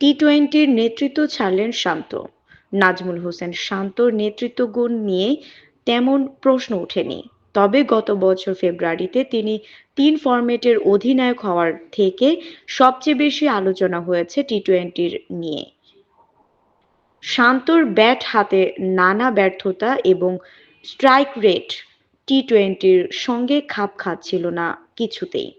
টি টোয়েন্টির নেতৃত্ব ছাড়লেন শান্ত। নাজমুল হোসেন শান্তর নেতৃত্ব গুণ নিয়ে তেমন প্রশ্ন ওঠেনি। তবে গত বছর ফেব্রুয়ারিতে তিনি তিন ফরম্যাটের অধিনায়ক হওয়ার থেকে সবচেয়ে বেশি আলোচনা হয়েছে টি টোয়েন্টির নিয়ে। শান্তর ব্যাট হাতে নানা ব্যর্থতা এবং স্ট্রাইক রেট টি টোয়েন্টির সঙ্গে খাপ খাচ্ছিল না কিছুতেই।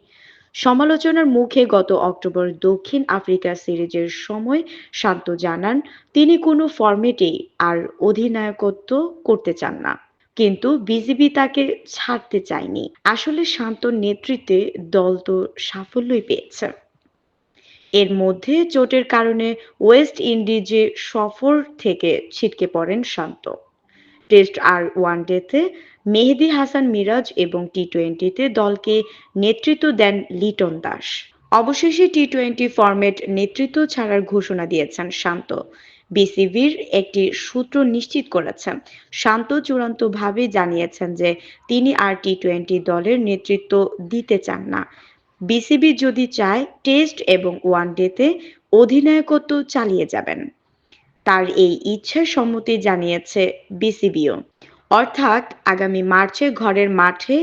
সমালোচনার মুখে গত অক্টোবর দক্ষিণ আফ্রিকা সিরিজের সময় শান্ত জানান, তিনি কোনো ফরম্যাটেই আর অধিনায়কত্ব করতে চান না। কিন্তু বিজিবি তাকে ছাড়তে চায়নি। আসলে শান্ত নেতৃত্বে দল তো সাফল্যই পেয়েছে। এর মধ্যে চোটের কারণে ওয়েস্ট ইন্ডিজে সফর থেকে ছিটকে পড়েন শান্ত। টেস্ট আর ওয়ানডেতে মেহেদি হাসান মিরাজ এবং টি টোয়েন্টিতে দলকে নেতৃত্ব দেন লিটন দাস। অবশেষে টি টোয়েন্টি ফরম্যাট নেতৃত্ব ছাড়ার ঘোষণা দিয়েছেন শান্ত। বিসিবির একটি সূত্র নিশ্চিত করেছেন শান্ত চূড়ান্তভাবে জানিয়েছেন যে তিনি আর টি টোয়েন্টি দলের নেতৃত্ব দিতে চান না। বিসিবি যদি চায়, টেস্ট এবং ওয়ানডেতে অধিনায়কত্ব চালিয়ে যাবেন। তার এই ইচ্ছার সম্মতি জানিয়েছে বিসিবিও। অর্থাৎ আগামী মার্চে ঘরের মাঠে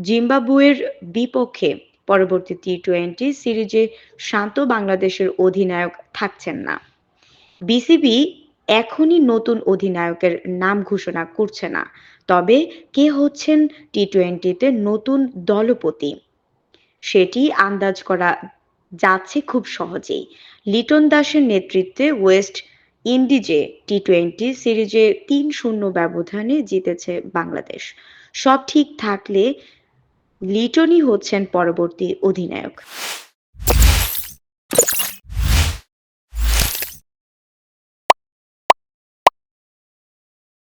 জিম্বাবুয়ের বিপক্ষে পরবর্তী টি টোয়েন্টি সিরিজে শান্ত বাংলাদেশের অধিনায়ক থাকছেন না। বিসিবি এখনই নতুন অধিনায়কের নাম ঘোষণা করছে না, তবে কে হচ্ছেন টি টোয়েন্টিতে নতুন দলপতি? সেটি আন্দাজ করা যাচ্ছে খুব সহজেই। লিটন দাসের নেতৃত্বে ওয়েস্ট ইন্ডিজে টি টোয়েন্টি সিরিজে তিন শূন্য ব্যবধানে জিতেছে বাংলাদেশ। সব ঠিক থাকলে লিটনই হচ্ছেন পরবর্তী অধিনায়ক।